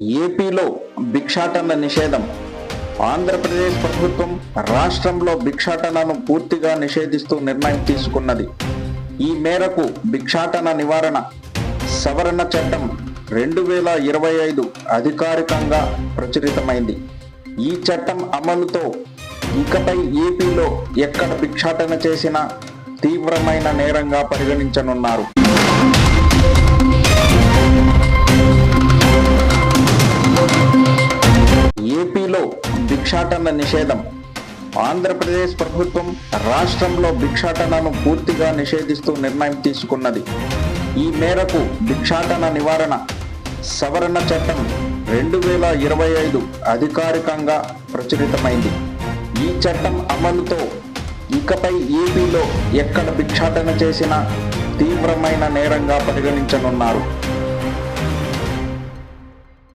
ఏపీలో భిక్షాటన నిషేధం. ఆంధ్రప్రదేశ్ ప్రభుత్వం రాష్ట్రంలో భిక్షాటనను పూర్తిగా నిషేధిస్తూ నిర్ణయం తీసుకున్నది. ఈ మేరకు భిక్షాటన నివారణ సవరణ చట్టం రెండు వేల ఇరవై ఐదు అధికారికంగా ప్రచురితమైంది. ఈ చట్టం అమలుతో ఇకపై ఏపీలో ఎక్కడ భిక్షాటన చేసినా తీవ్రమైన నేరంగా పరిగణించనున్నారు. ఏపీలో భిక్షాటన నిషేధం. ఆంధ్రప్రదేశ్ ప్రభుత్వం రాష్ట్రంలో భిక్షాటనను పూర్తిగా నిషేధిస్తూ నిర్ణయం తీసుకున్నది. ఈ మేరకు భిక్షాటన నివారణ సవరణ చట్టం రెండు వేల ఇరవై ఐదు అధికారికంగా ప్రచురితమైంది. ఈ చట్టం అమలుతో ఇకపై ఏపీలో ఎక్కడ భిక్షాటన చేసినా తీవ్రమైన నేరంగా పరిగణించనున్నారు.